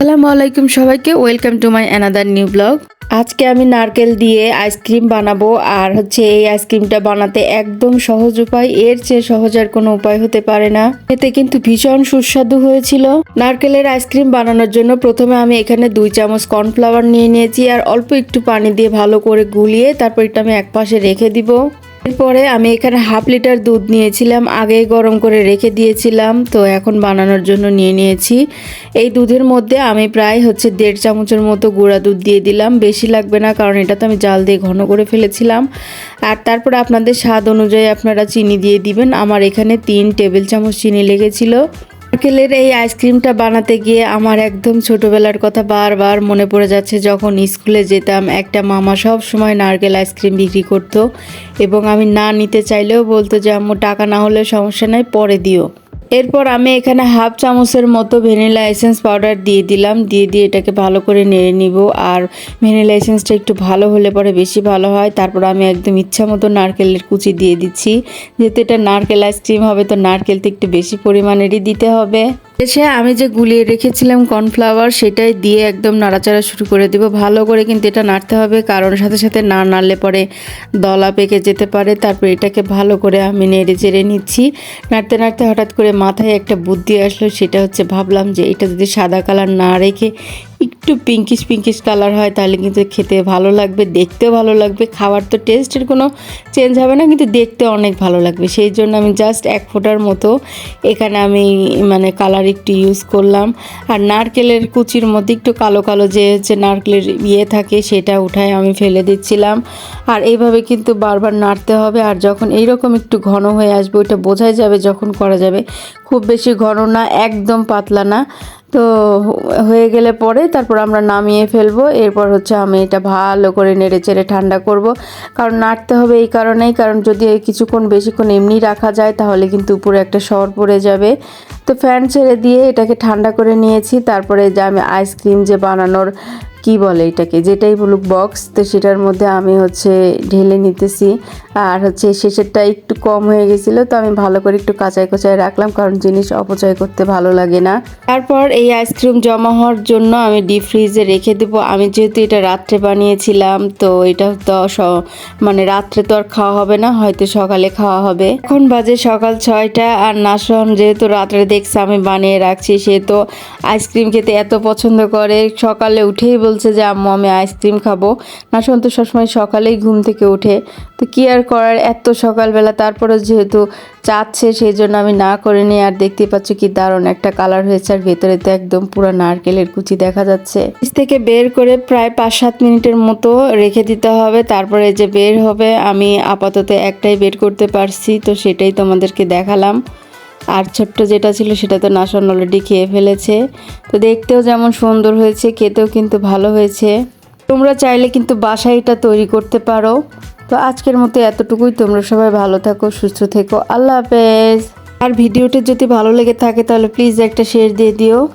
আসসালামু আলাইকুম সবাইকে, welcome to my another new blog আজকে আমি নারকেল দিয়ে আইসক্রিম বানাবো, আর হচ্ছে এই আইসক্রিমটা বানাতে একদম সহজ উপায়, এর চেয়ে সহজ আর কোনো উপায় হতে পারে না। এতে কিন্তু ভীষণ সুস্বাদু হয়েছিল। নারকেলের আইসক্রিম বানানোর জন্য প্রথমে আমি এখানে দুই চামচ কর্নফ্লাওয়ার নিয়ে নিয়েছি, আর অল্প একটু পানি দিয়ে ভালো করে গুলিয়ে তারপর এটা আমি একপাশে রেখে দিব। এরপরে আমি এখানে হাফ লিটার দুধ নিয়েছিলাম, আগেই গরম করে রেখে দিয়েছিলাম, তো এখন বানানোর জন্য নিয়ে নিয়েছি। এই দুধের মধ্যে আমি প্রায় হচ্ছে দেড় চামচের মতো গুঁড়া দুধ দিয়ে দিলাম, বেশি লাগবে না কারণ এটা তো আমি জাল দিয়ে ঘন করে ফেলেছিলাম। আর তারপরে আপনাদের স্বাদ অনুযায়ী আপনারা চিনি দিয়ে দিবেন, আমার এখানে তিন টেবিল চামচ চিনি লেগেছিল। নারকেলের এই আইসক্রিমটা বানাতে গিয়ে আমার একদম ছোটবেলার কথা বারবার মনে পড়ে যাচ্ছে, যখন স্কুলে যেতাম একটা মামা সব সময় নারকেল আইসক্রিম বিক্রি করতো এবং আমি না নিতে চাইলেও বলতো যে, আম্মু, টাকা না হলে সমস্যা নাই, পরে দিও। এরপর আমি এখানে হাফ চামচের মতো ভ্যানিলা এসেন্স পাউডার দিয়ে দিলাম। দিয়ে দিয়ে এটাকে ভালো করে নেড়ে নিব। আর ভ্যানিলা এসেন্সটা একটু ভালো হলে পরে বেশি ভালো হয়। তারপর আমি একদম ইচ্ছা মতো নারকেলের কুচি দিয়ে দিচ্ছি। যেহেতু এটা নারকেল আইসক্রিম হবে, তো নারকেলতে একটু বেশি পরিমাণেরই দিতে হবে। এসে আমি যে গুলিয়ে রেখেছিলাম কর্নফ্লাওয়ার, সেটাই দিয়ে একদম নাড়াচাড়া শুরু করে দেবো। ভালো করে কিন্তু এটা নাড়তে হবে, কারণ সাথে সাথে না নাড়লে পরে দলা পেকে যেতে পারে। তারপর এটাকে ভালো করে আমি নেড়ে চেড়ে নিচ্ছি। নাড়তে নাড়তে হঠাৎ করে মাথায় একটা বুদ্ধি আসলো, সেটা হচ্ছে ভাবলাম যে এটা যদি সাদা কালার না রেখে একটু পিঙ্কিশ পিঙ্কিশ কালার হয়, তাহলে কিন্তু খেতে ভালো লাগবে, দেখতেও ভালো লাগবে। খাওয়ার তো টেস্টের কোনো চেঞ্জ হবে না, কিন্তু দেখতে অনেক ভালো লাগবে। সেই জন্য আমি জাস্ট এক ফোঁটার মতো এখানে আমি মানে কালার একটু ইউজ করলাম। আর নারকেলের কুচির মধ্যে একটু কালো কালো যে হচ্ছে নারকেলের ইয়ে থাকে, সেটা উঠায় আমি ফেলে দিচ্ছিলাম। আর এইভাবে কিন্তু বারবার নাড়তে হবে, আর যখন এইরকম একটু ঘন হয়ে আসবে, ওটা বোঝাই যাবে যখন করা যাবে। খুব বেশি ঘন না, একদম পাতলা না। তো হয়ে গেলে পরে তারপর আমরা নামিয়ে ফেলব। এরপর হচ্ছে আমি এটা ভালো করে নেড়ে চেড়ে ঠান্ডা করব। কারণ নাড়তে হবে এই কারণেই, কারণ যদি কিছুক্ষণ বেশিক্ষণ এমনি রাখা যায় তাহলে কিন্তু উপরে একটা সর পড়ে যাবে। তো ফ্যান ছেড়ে দিয়ে এটাকে ঠান্ডা করে নিয়েছি। তারপরে যে আমি আইসক্রিম যে বানানোর কি বলে এটাকে? যেটাই বলুক বক্স তো সেটার মধ্যে আমি হচ্ছে ঢেলে নিতেছি। আর হচ্ছে শেষেরটা একটু কম হয়ে গেছিল, তো আমি ভালো করে একটু কাঁচাই কোচাই রাখলাম, কারণ জিনিস অপচয় করতে ভালো লাগে না। তারপর এই আইসক্রিম জমা হওয়ার জন্য আমি ডিপ ফ্রিজে রেখে দেবো। আমি যেহেতু এটা রাত্রে বানিয়েছিলাম, তো এটা তো মানে রাত্রে তো আর খাওয়া হবে না, হয়তো সকালে খাওয়া হবে। এখন বাজে সকাল ছয়টা, আর নাসন যেহেতু রাত্রে দেখছে আমি বানিয়ে রাখছি, সে তো আইসক্রিম খেতে এত পছন্দ করে। সকালে উঠেই বলছে যে, আম্মু, আমি আইসক্রিম খাব। নাসন তো সবসময় সকালেই ঘুম থেকে ওঠে। তো কি আর করার, এত সকালবেলা। তারপরে যেহেতু চাচ্ছে, সেই জন্য আমি না করে নিই আর দেখতে পাচ্ছ কি দারুণ একটা কালার হয়েছে। আর ভেতরে তো একদম পুরো নারকেলের কুচি দেখা যাচ্ছে। ফ্রিজ থেকে বের করে প্রায় পাঁচ সাত মিনিটের মতো রেখে দিতে হবে। তারপরে যে বের হবে, আমি আপাতত একটাই বের করতে পারছি। তো সেটাই তোমাদেরকে দেখালাম। আর ছোট্ট যেটা ছিল সেটা তো নাসন অলরেডি খেয়ে ফেলেছে। তো দেখতেও যেমন সুন্দর হয়েছে, খেতেও কিন্তু ভালো হয়েছে। তোমরা চাইলে কিন্তু বাসায় এটা তৈরি করতে পারো। তো আজকের মতো এতটুকুই। তোমরা সবাই ভালো থাকো, সুস্থ থেকো। আল্লাহ হাফেজ। আর ভিডিওটি যদি ভালো লেগে থাকে তাহলে প্লিজ একটা শেয়ার দিয়ে দিও।